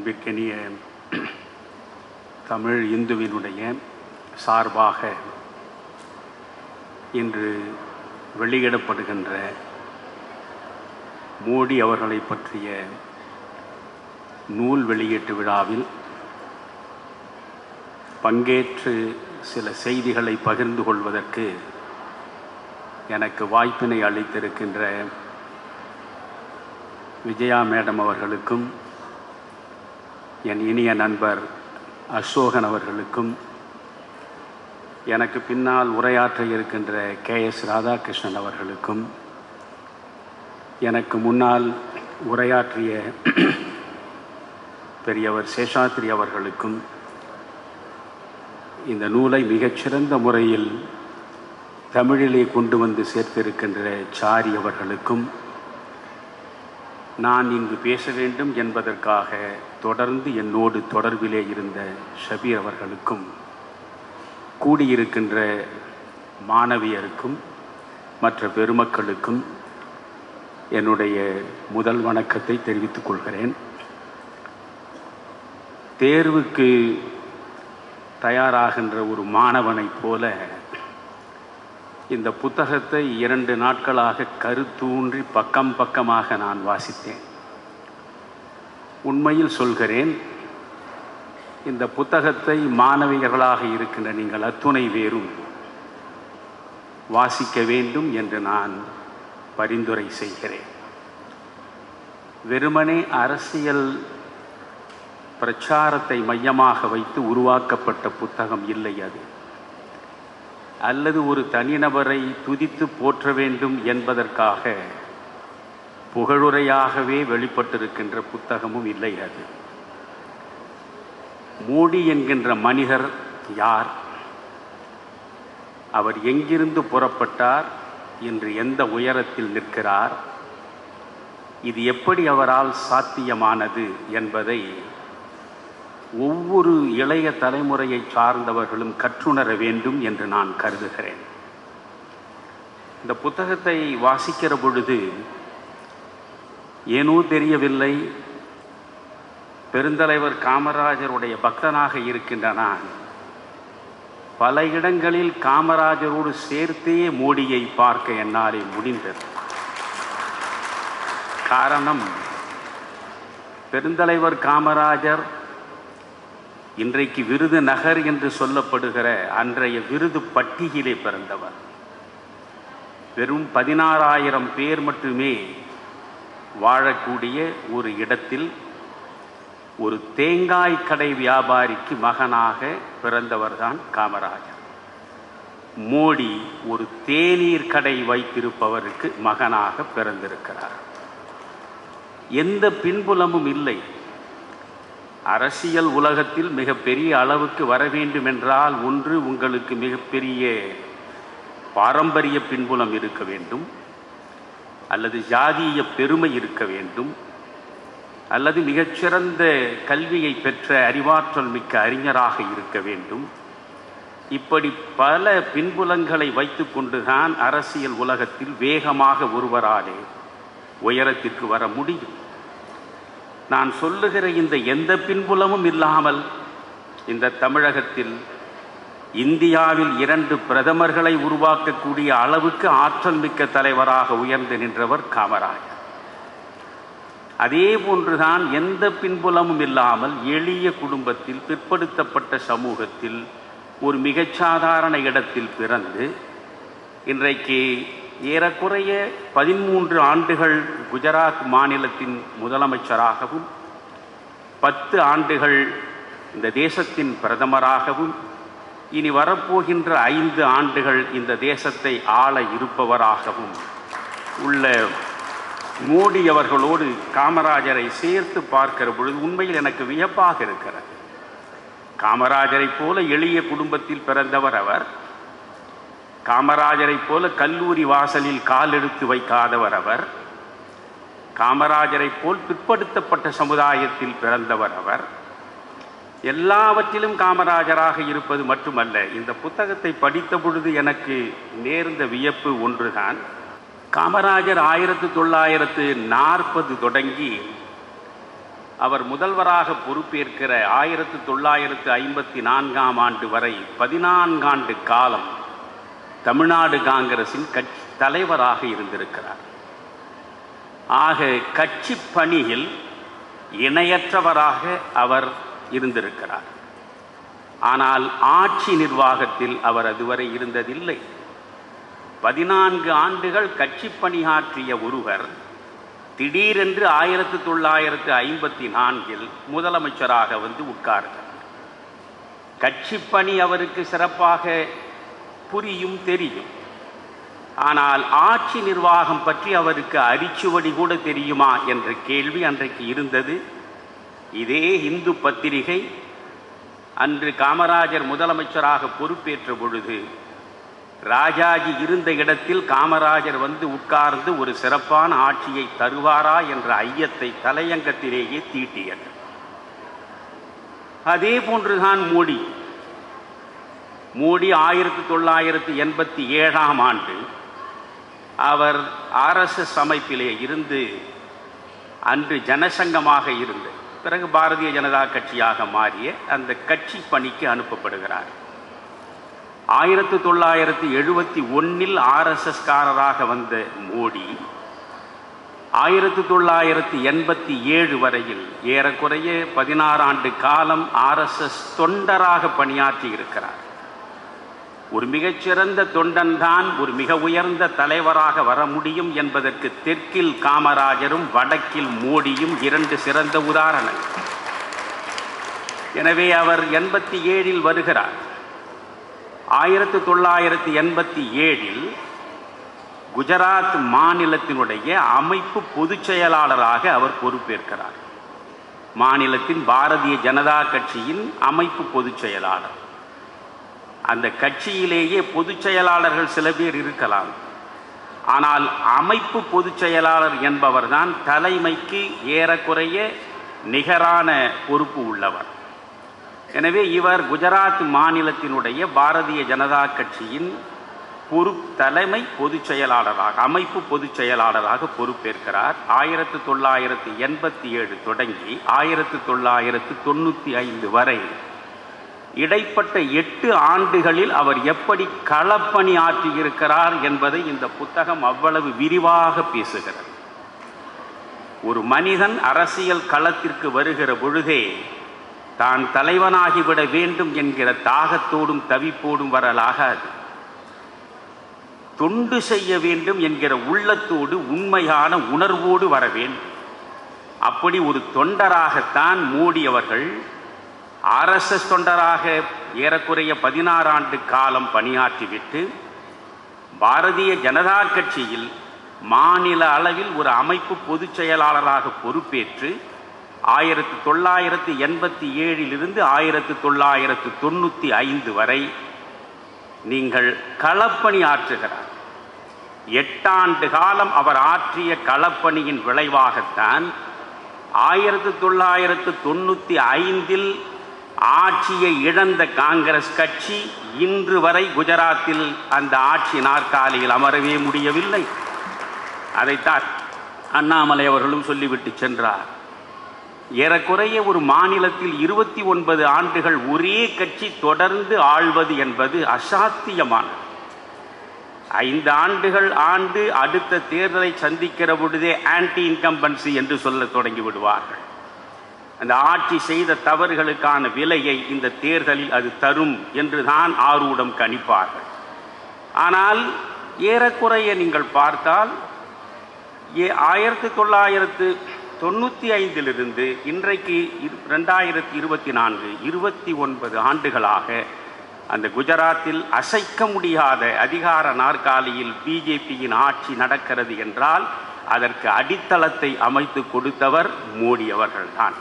அன்பிற்கனிய தமிழ் இந்துவினுடைய சார்பாக இன்று வெளியிடப்படுகின்ற மோடி அவர்களை பற்றிய நூல் வெளியீட்டு விழாவில் பங்கேற்று சில செய்திகளை பகிர்ந்து கொள்வதற்கு எனக்கு வாய்ப்பினை அளித்திருக்கின்ற விஜயா மேடம் அவர்களுக்கும் என் இனிய நண்பர் அசோகன் அவர்களுக்கும் எனக்கு பின்னால் உரையாற்ற இருக்கின்ற கே எஸ் ராதாகிருஷ்ணன் அவர்களுக்கும் எனக்கு முன்னால் உரையாற்றிய பெரியவர் சேஷாத்ரி அவர்களுக்கும் இந்த நூலை மிகச்சிறந்த முறையில் தமிழிலே கொண்டு வந்து சேர்த்திருக்கின்ற சாரி அவர்களுக்கும் நான் இங்கு பேச வேண்டும் என்பதற்காக தொடர்ந்து என்னோடு தொடர்பிலே இருந்த ஷபீர் அவர்களுக்கும் கூடியிருக்கின்ற மாணவியருக்கும் மற்ற பெருமக்களுக்கும் என்னுடைய முதல் வணக்கத்தை தெரிவித்துக் கொள்கிறேன். தேர்வுக்கு தயாராகின்ற ஒரு மாணவனைப் போல இந்த புத்தகத்தை இரண்டு நாட்களாக கருத்தூன்றி பக்கம் பக்கமாக நான் வாசித்தேன். உண்மையில் சொல்கிறேன் இந்த புத்தகத்தை மாணவியர்களாக இருக்கின்ற நீங்கள் அத்துணை வேறும் வாசிக்க வேண்டும் என்று நான் பரிந்துரை செய்கிறேன். வெறுமனே அரசியல் பிரச்சாரத்தை மையமாக வைத்து உருவாக்கப்பட்ட புத்தகம் இல்லை அது. அல்லது ஒரு தனிநபரை துதித்து போற்ற வேண்டும் என்பதற்காக புகழுரையாகவே வெளிப்பட்டிருக்கின்ற புத்தகமும் இல்லை அது. மோடி என்கின்ற மனிதர் யார்? அவர் எங்கிருந்து புறப்பட்டார்? இன்று எந்த உயரத்தில் நிற்கிறார்? இது எப்படி அவரால் சாத்தியமானது என்பதை ஒவ்வொரு இளைய தலைமுறையை சார்ந்தவர்களும் கற்றுணர வேண்டும் என்று நான் கருதுகிறேன். இந்த புத்தகத்தை வாசிக்கிற பொழுது ஏனோ தெரியவில்லை பெருந்தலைவர் காமராஜருடைய பக்தனாக இருக்கின்ற நான் பல இடங்களில் காமராஜரோடு சேர்த்தே மோடியை பார்க்க என்னாலே முடிந்தது. காரணம் பெருந்தலைவர் காமராஜர் இன்றைக்கு விருது நகர் என்று சொல்லப்படுகிற அன்றைய விருது பட்டியலே பிறந்தவர். வெறும் பதினாறாயிரம் பேர் மட்டுமே வாழக்கூடிய ஒரு இடத்தில் ஒரு தேங்காய் கடை வியாபாரிக்கு மகனாக பிறந்தவர்தான் காமராஜர். மோடி ஒரு தேநீர் கடை வைத்திருப்பவருக்கு மகனாக பிறந்திருக்கிறார். எந்த பின்புலமும் இல்லை. அரசியல் உலகத்தில் மிகப்பெரிய அளவுக்கு வர வேண்டும் என்றால் ஒன்று உங்களுக்கு மிகப்பெரிய பாரம்பரிய பின்புலம் இருக்க வேண்டும் அல்லது ஜாதிய பெருமை இருக்க வேண்டும் அல்லது மிகச்சிறந்த கல்வியை பெற்ற அறிவாற்றல் மிக்க அறிஞராக இருக்க வேண்டும். இப்படி பல பின்புலங்களை வைத்துக்கொண்டுதான் அரசியல் உலகத்தில் வேகமாக ஒருவராலே உயரத்திற்கு வர முடியும். நான் சொல்லுகிற இந்த எந்த பின்புலமும் இல்லாமல் இந்த தமிழகத்தில் இந்தியாவில் இரண்டு பிரதமர்களை உருவாக்கக்கூடிய அளவுக்கு ஆற்றல் மிக்க தலைவராக உயர்ந்து நின்றவர் காமராஜர். அதே போன்றுதான் எந்த பின்புலமும் இல்லாமல் எளிய குடும்பத்தில் பிற்படுத்தப்பட்ட சமூகத்தில் ஒரு மிகச்சாதாரண இடத்தில் பிறந்து இன்றைக்கு ஏறக்குறைய பதிமூன்று ஆண்டுகள் குஜராத் மாநிலத்தின் முதலமைச்சராகவும் பத்து ஆண்டுகள் இந்த தேசத்தின் பிரதமராகவும் இனி வரப்போகின்ற ஐந்து ஆண்டுகள் இந்த தேசத்தை ஆள இருப்பவராகவும் உள்ள மோடி அவர்களோடு காமராஜரை சேர்த்து பார்க்கிற பொழுது உண்மையில் எனக்கு வியப்பாக இருக்கிறது. காமராஜரை போல எளிய குடும்பத்தில் பிறந்தவர் அவர் காமராஜரைப் போல கல்லூரி வாசலில் கால் எடுத்து வைக்காதவர் அவர். காமராஜரைப் போல் பிற்படுத்தப்பட்ட சமுதாயத்தில் பிறந்தவர் அவர். எல்லாவற்றிலும் காமராஜராக இருப்பது மட்டுமல்ல இந்த புத்தகத்தை படித்த பொழுது எனக்கு நேர்ந்த வியப்பு ஒன்றுதான். காமராஜர் ஆயிரத்து தொள்ளாயிரத்து நாற்பது தொடங்கி அவர் முதல்வராக பொறுப்பேற்கிற ஆயிரத்து தொள்ளாயிரத்து ஐம்பத்தி நான்காம் ஆண்டு வரை பதினான்காண்டு காலம் தமிழ்நாடு காங்கிரசின் கட்சி தலைவராக இருந்திருக்கிறார். ஆக கட்சி பணியில் இணையற்றவராக அவர் இருந்திருக்கிறார். ஆனால் ஆட்சி நிர்வாகத்தில் அவர் அதுவரை இருந்ததில்லை. பதினான்கு ஆண்டுகள் கட்சி பணியாற்றிய ஒருவர் திடீரென்று ஆயிரத்தி தொள்ளாயிரத்து ஐம்பத்தி நான்கில் முதலமைச்சராக வந்து உட்கார்ந்தார். கட்சி பணி அவருக்கு சிறப்பாக புரியும் தெரியும். ஆனால் ஆட்சி நிர்வாகம் பற்றி அவருக்கு அரிச்சுவடி கூட தெரியுமா என்ற கேள்வி அன்றைக்கு இருந்தது. இதே இந்து பத்திரிகை அன்று காமராஜர் முதலமைச்சராக பொறுப்பேற்ற பொழுது ராஜாஜி இருந்த இடத்தில் காமராஜர் வந்து உட்கார்ந்து ஒரு சிறப்பான ஆட்சியை தருவாரா என்ற ஐயத்தை தலையங்கத்திலேயே தீட்டியது. அதே போன்றுதான் மோடி. மோடி ஆயிரத்தி தொள்ளாயிரத்தி எண்பத்தி ஏழாம் ஆண்டு அவர் ஆர்எஸ்எஸ் அமைப்பிலே இருந்து அன்று ஜனசங்கமாக இருந்து பிறகு பாரதிய ஜனதா கட்சியாக மாறிய அந்த கட்சி பணிக்கு அனுப்பப்படுகிறார். ஆயிரத்தி தொள்ளாயிரத்தி எழுபத்தி ஒன்னில் ஆர்எஸ்எஸ்காரராக வந்த மோடி ஆயிரத்தி தொள்ளாயிரத்தி எண்பத்தி ஏழு வரையில் ஏறக்குறைய பதினாறு ஆண்டு காலம் ஆர்எஸ்எஸ் தொண்டராக பணியாற்றி இருக்கிறார். ஒரு மிகச்சிறந்த தொண்டன்தான் ஒரு மிக உயர்ந்த தலைவராக வர முடியும் என்பதற்கு தெற்கில் காமராஜரும் வடக்கில் மோடியும் இரண்டு சிறந்த உதாரணங்கள். எனவே அவர் எண்பத்தி ஏழில் வருகிறார். ஆயிரத்தி தொள்ளாயிரத்தி எண்பத்தி ஏழில் குஜராத் மாநிலத்தினுடைய அமைப்பு பொதுச் செயலாளராக அவர் பொறுப்பேற்கிறார். மாநிலத்தின் பாரதிய ஜனதா கட்சியின் அமைப்பு பொதுச் செயலாளர். அந்த கட்சியிலேயே பொதுச் செயலாளர்கள் சில பேர் இருக்கலாம். ஆனால் அமைப்பு பொதுச் செயலாளர் என்பவர்தான் தலைமைக்கு ஏறக்குறைய நிகரான பொறுப்பு உள்ளவர். எனவே இவர் குஜராத் மாநிலத்தினுடைய பாரதிய ஜனதா கட்சியின் பொறு தலைமை பொதுச் செயலாளராக அமைப்பு பொதுச் செயலாளராக பொறுப்பேற்கிறார். ஆயிரத்து தொள்ளாயிரத்து எண்பத்தி ஏழு தொடங்கி ஆயிரத்து தொள்ளாயிரத்து தொண்ணூற்றி ஐந்து வரை இடைப்பட்ட எட்டு ஆண்டுகளில் அவர் எப்படி களப்பணி ஆற்றியிருக்கிறார் என்பதை இந்த புத்தகம் அவ்வளவு விரிவாக பேசுகிறது. ஒரு மனிதன் அரசியல் களத்திற்கு வருகிற பொழுதே தான் தலைவனாகிவிட வேண்டும் என்கிற தாகத்தோடும் தவிப்போடும் வரலாகாது. தொண்டு செய்ய வேண்டும் என்கிற உள்ளத்தோடு உண்மையான உணர்வோடு வர வேண்டும். அப்படி ஒரு தொண்டராகத்தான் மோடி அவர்கள் ஆர்எஸ்எஸ் தொண்டராக ஏறக்குறைய பதினாறு ஆண்டு காலம் பணியாற்றிவிட்டு பாரதிய ஜனதா கட்சியில் மாநில அளவில் ஒரு அமைப்பு பொதுச் செயலாளராக பொறுப்பேற்று ஆயிரத்தி தொள்ளாயிரத்தி எண்பத்தி ஏழிலிருந்து ஆயிரத்தி தொள்ளாயிரத்து தொண்ணூற்றி ஐந்து வரை நீங்கள் களப்பணி ஆற்றுகிறார். எட்டாண்டு காலம் அவர் ஆற்றிய களப்பணியின் விளைவாகத்தான் ஆயிரத்தி தொள்ளாயிரத்து தொண்ணூற்றி ஐந்தில் ஆட்சியை இழந்த காங்கிரஸ் கட்சி இன்று வரை குஜராத்தில் அந்த ஆட்சி நாற்காலியில் அமரவே முடியவில்லை. அதைத்தான் அண்ணாமலை அவர்களும் சொல்லிவிட்டு சென்றார். ஏறக்குறைய ஒரு மாநிலத்தில் இருபத்தி ஒன்பது ஆண்டுகள் ஒரே கட்சி தொடர்ந்து ஆள்வது என்பது அசாத்தியமானது. ஐந்து ஆண்டுகள் ஆண்டு அடுத்த தேர்தலை சந்திக்கிற பொழுதே ஆன்டி இன்கம்பன்சி என்று சொல்ல தொடங்கி விடுவார்கள். அந்த ஆட்சி செய்த தவறுகளுக்கான விலையை இந்த தேர்தலில் அது தரும் என்று தான் ஆரூடம் கணிப்பார்கள். ஆனால் ஏறக்குறைய நீங்கள் பார்த்தால் ஏ ஆயிரத்தி தொள்ளாயிரத்து தொண்ணூற்றி ஐந்திலிருந்து இன்றைக்கு ரெண்டாயிரத்தி இருபத்தி நான்கு இருபத்தி ஒன்பது ஆண்டுகளாக அந்த குஜராத்தில் அசைக்க முடியாத அதிகார நாற்காலியில் பிஜேபியின் ஆட்சி நடக்கிறது என்றால் அதற்கு அடித்தளத்தை அமைத்து கொடுத்தவர் மோடி அவர்கள்தான்.